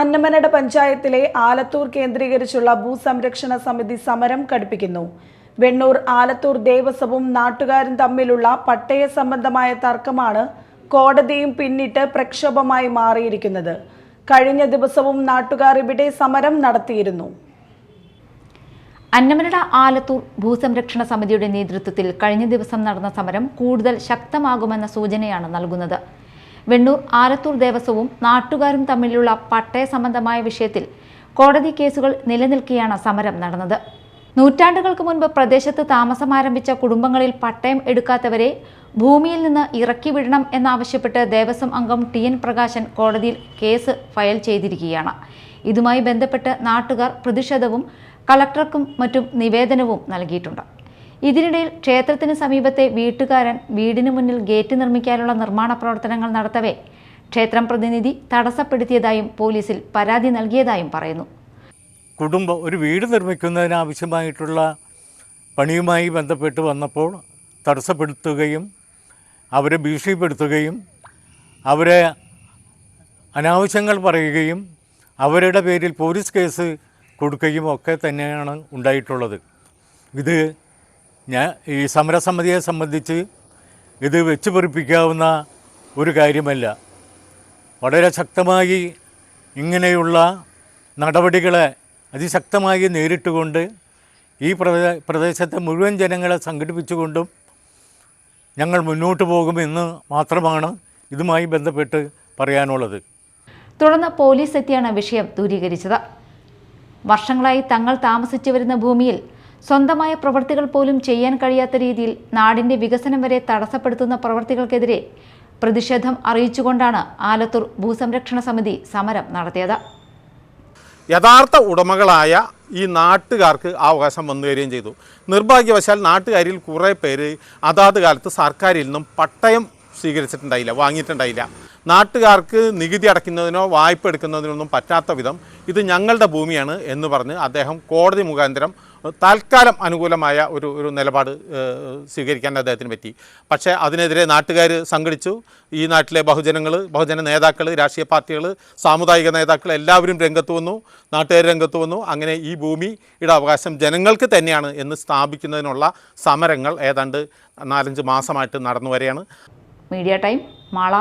അന്നമനട പഞ്ചായത്തിലെ ആലത്തൂർ കേന്ദ്രീകരിച്ചുള്ള ഭൂസംരക്ഷണ സമിതി സമരം കടുപ്പിക്കുന്നു. വെണ്ണൂർ ആലത്തൂർ ദേവസ്വവും നാട്ടുകാരും തമ്മിലുള്ള പട്ടയ സംബന്ധമായ തർക്കമാണ് കോടതിയും പിന്നിട്ട് പ്രക്ഷോഭമായി മാറിയിരിക്കുന്നത്. കഴിഞ്ഞ ദിവസവും നാട്ടുകാർ ഇവിടെ സമരം നടത്തിയിരുന്നു. അന്നമനട ആലത്തൂർ ഭൂസംരക്ഷണ സമിതിയുടെ നേതൃത്വത്തിൽ കഴിഞ്ഞ ദിവസം നടന്ന സമരം കൂടുതൽ ശക്തമാകുമെന്ന സൂചനയാണ് നൽകുന്നത്. വെണ്ണൂർ ആലത്തൂർ ദേവസ്വവും നാട്ടുകാരും തമ്മിലുള്ള പട്ടയ സംബന്ധമായ വിഷയത്തിൽ കോടതി കേസുകൾ നിലനിൽക്കെയാണ് സമരം നടന്നത്. നൂറ്റാണ്ടുകൾക്ക് മുൻപ് പ്രദേശത്ത് താമസമാരംഭിച്ച കുടുംബങ്ങളിൽ പട്ടയം എടുക്കാത്തവരെ ഭൂമിയിൽ നിന്ന് ഇറക്കി വിടണം എന്നാവശ്യപ്പെട്ട് ദേവസ്വം അംഗം ടി എൻ പ്രകാശൻ കോടതിയിൽ കേസ് ഫയൽ ചെയ്തിരിക്കുകയാണ്. ഇതുമായി ബന്ധപ്പെട്ട് നാട്ടുകാർ പ്രതിഷേധവും കളക്ടർക്കും മറ്റും നിവേദനവും നൽകിയിട്ടുണ്ട്. ഇതിനിടയിൽ ക്ഷേത്രത്തിന് സമീപത്തെ വീട്ടുകാരൻ വീടിന് മുന്നിൽ ഗേറ്റ് നിർമ്മിക്കാനുള്ള നിർമ്മാണ പ്രവർത്തനങ്ങൾ നടത്തവേ ക്ഷേത്രം പ്രതിനിധി തടസ്സപ്പെടുത്തിയതായും പോലീസിൽ പരാതി നൽകിയതായും പറയുന്നു. കുടുംബം ഒരു വീട് നിർമ്മിക്കുന്നതിനാവശ്യമായിട്ടുള്ള പണിയുമായി ബന്ധപ്പെട്ട് വന്നപ്പോൾ തടസ്സപ്പെടുത്തുകയും അവരെ ഭീഷണിപ്പെടുത്തുകയും അവരെ അനാവശ്യങ്ങൾ പറയുകയും അവരുടെ പേരിൽ പോലീസ് കേസ് കൊടുക്കുകയും ഒക്കെ തന്നെയാണ് ഉണ്ടായിട്ടുള്ളത്. ഇത് ഞാൻ ഈ സമരസമിതിയെ സംബന്ധിച്ച് ഇത് വെച്ച് പൊറിപ്പിക്കാവുന്ന ഒരു കാര്യമല്ല. വളരെ ശക്തമായി ഇങ്ങനെയുള്ള നടപടികളെ അതിശക്തമായി നേരിട്ടുകൊണ്ട് ഈ പ്രദേ പ്രദേശത്തെ മുഴുവൻ ജനങ്ങളെ സംഘടിപ്പിച്ചുകൊണ്ടും ഞങ്ങൾ മുന്നോട്ട് പോകുമെന്ന് മാത്രമാണ് ഇതുമായി ബന്ധപ്പെട്ട് പറയാനുള്ളത്. തുടർന്ന് പോലീസ് എത്തിയാണ് വിഷയം ദൂരീകരിച്ചത്. വർഷങ്ങളായി തങ്ങൾ താമസിച്ചു വരുന്ന ഭൂമിയിൽ സ്വന്തമായ പ്രവർത്തികൾ പോലും ചെയ്യാൻ കഴിയാത്ത രീതിയിൽ നാടിന്റെ വികസനം വരെ തടസ്സപ്പെടുത്തുന്ന പ്രവർത്തികൾക്കെതിരെ പ്രതിഷേധം അറിയിച്ചുകൊണ്ടാണ് ആലത്തൂർ ഭൂസംരക്ഷണ സമിതി സമരം നടത്തിയത്. യഥാർത്ഥ ഉടമകളായ ഈ നാട്ടുകാർക്ക് അവകാശം വന്നു വരികയും ചെയ്തു. നിർഭാഗ്യവശാൽ നാട്ടുകാരിൽ കുറേ പേര് അതാത് കാലത്ത് സർക്കാരിൽ നിന്നും പട്ടയം സ്വീകരിച്ചിട്ടുണ്ടായില്ല വാങ്ങിയിട്ടുണ്ടായില്ല. നാട്ടുകാർക്ക് നികുതി അടയ്ക്കുന്നതിനോ വായ്പ എടുക്കുന്നതിനൊന്നും പറ്റാത്ത വിധം ഇത് ഞങ്ങളുടെ ഭൂമിയാണ് എന്ന് പറഞ്ഞ് അദ്ദേഹം കോടതി മുഖാന്തരം താൽക്കാലം അനുകൂലമായ ഒരു ഒരു നിലപാട് സ്വീകരിക്കാൻ അദ്ദേഹത്തിന് പറ്റി. പക്ഷേ അതിനെതിരെ നാട്ടുകാർ സംഘടിച്ചു. ഈ നാട്ടിലെ ബഹുജനങ്ങൾ ബഹുജന നേതാക്കൾ രാഷ്ട്രീയ പാർട്ടികൾ സാമുദായിക നേതാക്കൾ എല്ലാവരും രംഗത്ത് വന്നു നാട്ടുകാർ രംഗത്ത് വന്നു. അങ്ങനെ ഈ ഭൂമിയുടെ അവകാശം ജനങ്ങൾക്ക് തന്നെയാണ് എന്ന് സ്ഥാപിക്കുന്നതിനുള്ള സമരങ്ങൾ ഏതാണ്ട് നാലഞ്ച് മാസമായിട്ട് നടന്നു വരികയാണ് മീഡിയ ടൈം മാള